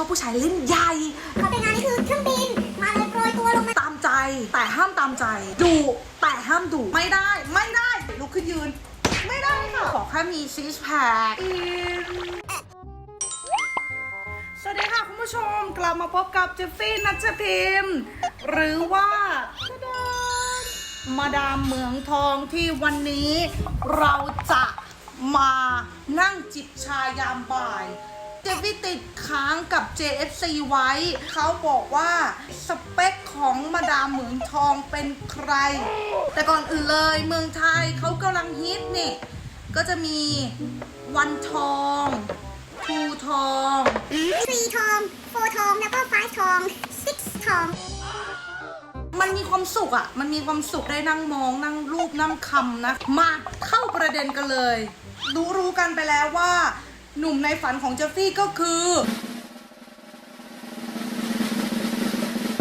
ชอบผู้ชายเล่นใหญ่เขาแต่งงานนี่คือเครื่องบิน มาเลยโปรยตัวลงมา ตามใจแต่ห้ามตามใจดุแต่ห้ามดุไม่ได้ ไม่ได้ลุกขึ้นยืน ไม่ได้ค่ะ ขอแค่มีซิสแพคสวัสดีค่ะคุณผู้ชมกลับมาพบกับเจฟฟี่นัชพิมพ์ หรือว่าตะดานมาดามเมืองทองที่วันนี้เราจะมานั่งจิบชายามบ่าย เจฟฟี่ติดค้างกับ JFC ไว้ เขาบอกว่าสเปคของมาดามเหมืองทองเป็นใคร แต่ก่อนอื่นเลยเมืองไทยเขากำลังฮิตนี่ ก็จะมีวันทองทูทอง three ทอง four ทอง แล้วก็ five ทอง six ทอง มันมีความสุขอะมันมีความสุขได้นั่งมอง นั่งรูปนั่งคำนะ มาเข้าประเด็นกันเลย รู้รู้กันไปแล้วว่า หนุ่มในฝันของเจฟฟี่ก็คือ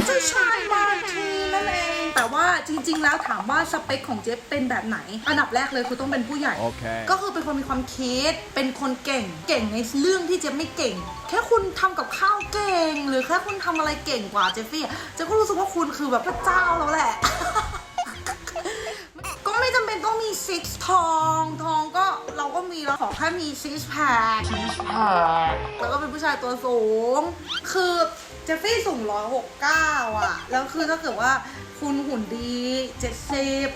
เจ้าชายมาทีนั่นเอง แต่ว่าจริง ๆ แล้วถามว่าสเปคของเจฟเป็นแบบไหน อันดับแรกเลยคือต้องเป็นผู้ใหญ่โอเคก็คือเป็นคนมีความคิด เป็นคนเก่ง เก่งในเรื่องที่เจฟไม่เก่ง แค่คุณทำกับข้าวเก่ง หรือแค่คุณทำอะไรเก่งกว่าเจฟฟี่อะเจฟก็รู้สึกว่าคุณคือแบบพระเจ้าแล้วแหละ ซิกทองทองก็เราก็มีแล้วขอแค่มีซิกแพคแล้วก็เป็นผู้ชายตัวสูง คือเจฟฟี่สูงร้อยหกเก้าอะ แล้วคือถ้าเกิดว่าคุณหุ่นดีเจ็ดสิบ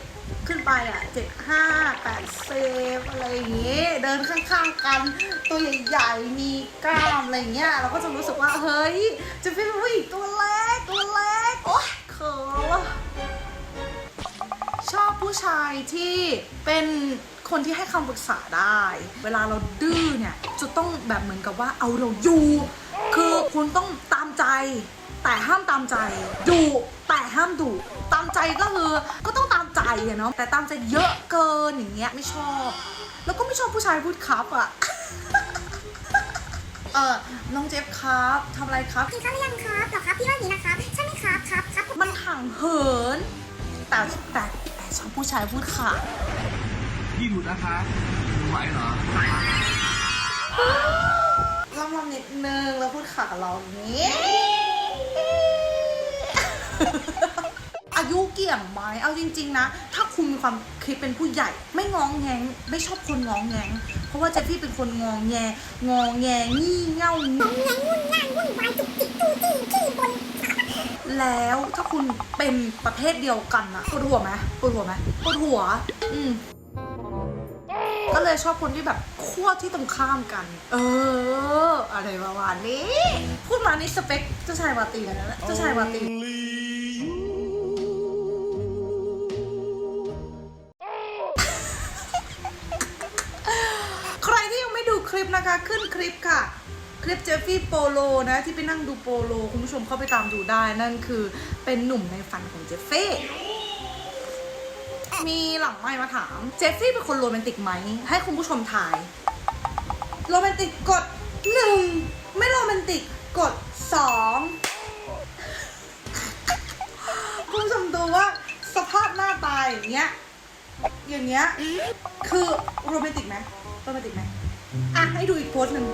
ขึ้นไปอะเจ็ดห้าแปดเซฟอะไรอย่างเงี้ยเดินข้างๆกัน ตัวใหญ่ๆ มีกล้ามอะไรอย่างเงี้ยเราก็จะรู้สึกว่า เฮ้ยเจฟฟี่เป็นผู้หญิงตัวเล็กตัวเล็กโอ๊ย ผู้ชายที่เป็นคนที่ให้คำปรึกษาได้ เวลาเราดื้อเนี่ยจะต้องแบบเหมือนกับว่าเอาเราอยู่ คือคุณต้องตามใจ แต่ห้ามตามใจดุแต่ห้ามดุตามใจก็คือก็ต้องตามใจอะเนาะแต่ตามใจเยอะเกินอย่างเงี้ยไม่ชอบ แล้วก็ไม่ชอบผู้ชายพูดครับอะเออน้องเจฟครับทำอะไรครับกินข้าวหรือยังครับเหรอครับพี่ว่าอย่างนี้นะครับ ใช่ไหมครับครับครับมันห่างเหิน แต่แต่แต่ ชอบผู้ชายพูดค่ะ พี่หลุดนะคะไหวเหรอล่ำลำนิดนึงแล้วพูดขากับเราอย่างนี้อายุเกี่ยงไหมเอาจริง ๆ นะ ถ้าคุณมีความคิดเป็นผู้ใหญ่ ไม่งองแงง ไม่ชอบคนงองแงง เพราะว่าเจฟฟี่เป็นคนงองแง งองแง งี่เง่างงงงุ่นง่ายวุ่นวายจุกจิกจู้จี้ขี้บน แล้วถ้าคุณเป็นประเภทเดียวกันอะปวดหัวไหมปวดหัวไหมปวดหัว อืมก็เลยชอบคนที่แบบขั้วที่ตรงข้ามกัน เออ อะไรประมาณนี้ พูดมานี่สเปคเจ้าชายวาตีนะเจ้าชายวาตี ใครที่ยังไม่ดูคลิปนะคะ ขึ้นคลิปค่ะ คลิปเจฟฟี่โปโลนะที่ไปนั่งดูโปโล คุณผู้ชมเข้าไปตามดูได้นั่นคือเป็นหนุ่มในฝันของเจฟฟี่มีหลังไมค์มาถาม เจฟฟี่เป็นคนโรแมนติกไหม ให้คุณผู้ชมทาย โรแมนติกกดหนึ่งไม่โรแมนติกกดสองคุณผู้ชมดูว่าสภาพหน้าตายอย่างเงี้ยอย่างเงี้ยคือโรแมนติกไหมโรแมนติกไหมอะให้ดูอีกโพสหนึ่ง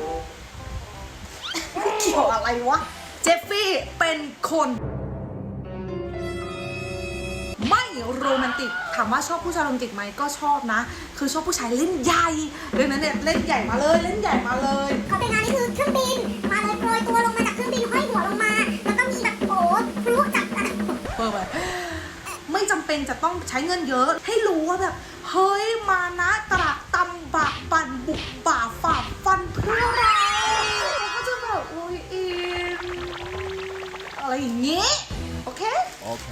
เกี่ยวอะไรวะ เจฟฟี่เป็นคน ไม่โรแมนติก ถามว่าชอบผู้ชายโรแมนติกไหมก็ชอบนะ คือชอบผู้ชายเล่นใหญ่ดังนั้นเนี่ยเล่นใหญ่มาเลยเล่นใหญ่มาเลย เขาแต่งงานนี่คือเครื่องบิน มาเลยโปรยตัวลงมาจากเครื่องบินห้อยหัวลงมา แล้วก็มีแบบโอ้พลุจับอะไรเปิดไปไม่จำเป็นจะต้องใช้เงินเยอะ ให้รู้ว่าแบบ เฮ้ยมานะตระตำบะปั่นบุกป่าฝ่าฟันเพื่อเราเรา เค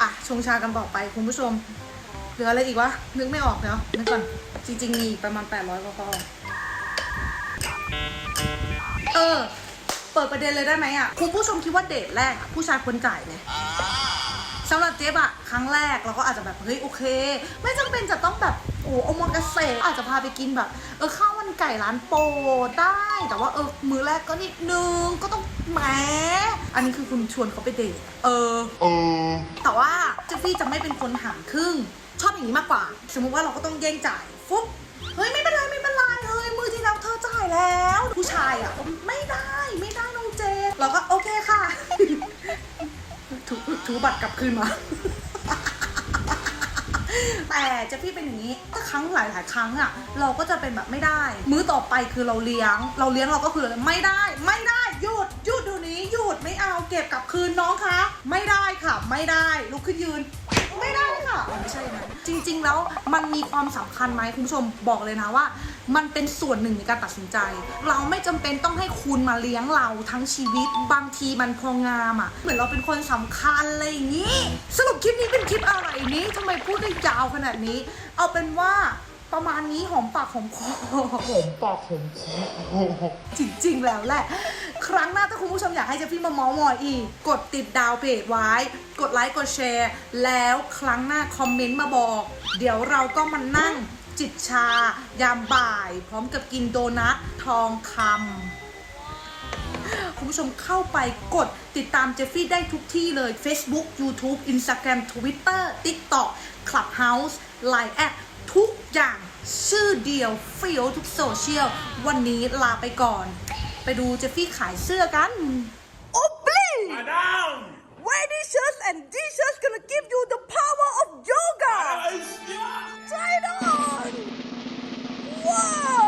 อะชงชากันต่อไปคุณผู้ชม เหลืออะไรอีกวะ นึกไม่ออกเนาะนึกก่อน จริง ๆ มีอีกประมาณ 800กว่าข้อเออ เปิดประเด็นเลยได้ไหมอะ คุณผู้ชมคิดว่าเดทแรกอะผู้ชายควรจ่ายไหมสำหรับเจ๊บอะครั้งแรกเราก็อาจจะแบบ เฮ้ย โอเค ไม่จำเป็นจะต้องแบบ โอ้โอมากาเสะอาจจะพาไปกินแบบ เออข้าวมันไก่ร้านโปรดได้ แต่ว่าเออมือแรกก็นิดนึงก็ต้องแหมอันนี้คือคุณชวนเขาไปเดทเออแต่ว่าเจฟฟี่จะไม่เป็นคนหารครึ่ง ชอบอย่างนี้มากกว่า สมมุติว่าเราก็ต้องแย่งจ่ายฟุ๊บเฮ้ยไม่เป็นไรไม่เป็นไรเฮ้ยมือที่แล้วเธอจ่ายแล้ว ผู้ชายอะไม่ได้ไม่ได้น้องเจนเราก็โอเคค่ะถูถูบัตรกลับคืนมา แต่เจะพี่เป็นอย่างนี้ถ้าครั้งหลายหลายครั้งอะ เราก็จะเป็นแบบไม่ได้ มื้อต่อไปคือเราเลี้ยง เราเลี้ยงเราก็คือไม่ได้ ไม่ได้หยุดหยุดดูนี้หยุดไม่เอาเก็บกลับคืนน้องคะ ไม่ได้ค่ะ ไม่ได้ลุกขึ้นยืน ไม่ได้ค่ะอ๋อไม่ใช่นะจริง ๆ แล้วมันมีความสำคัญไหมคุณผู้ชมบอกเลยนะว่า มันเป็นส่วนหนึ่งในการตัดสินใจ เราไม่จำเป็นต้องให้คุณมาเลี้ยงเราทั้งชีวิต บางทีมันพองามอะ เหมือนเราเป็นคนสำคัญอะไรอย่างนี้ สรุปคลิปนี้เป็นคลิปอะไรนี้ทำไมพูดได้ยาวขนาดนี้ เอาเป็นว่า ประมาณนี้หอมปากหอมคอหอมปากหอมคอจริงๆแล้วแหละ ครั้งหน้าถ้าคุณผู้ชมอยากให้เจฟฟี่มาเมอมอยอีก กดติดดาวเพจไว้ กดไลค์กดแชร์ แล้วครั้งหน้าคอมเมนต์มาบอก เดี๋ยวเราก็มานั่งจิบชา ยามบ่าย พร้อมกับกินโดนัททองคำคุณผู้ชมเข้าไปกดติดตามเจฟฟี่ได้ทุกที่เลย Facebook YouTube Instagram Twitter TikTok Clubhouse Line แอด ทุกอย่างชื่อเดียวเฟี้ยวทุกโซเชียล วันนี้ลาไปก่อน ไปดูเจฟฟี่ขายเสื้อกัน โอ้บลี Madam! Wear these shirts and these shirts gonna give you the power of yoga Try it on Wow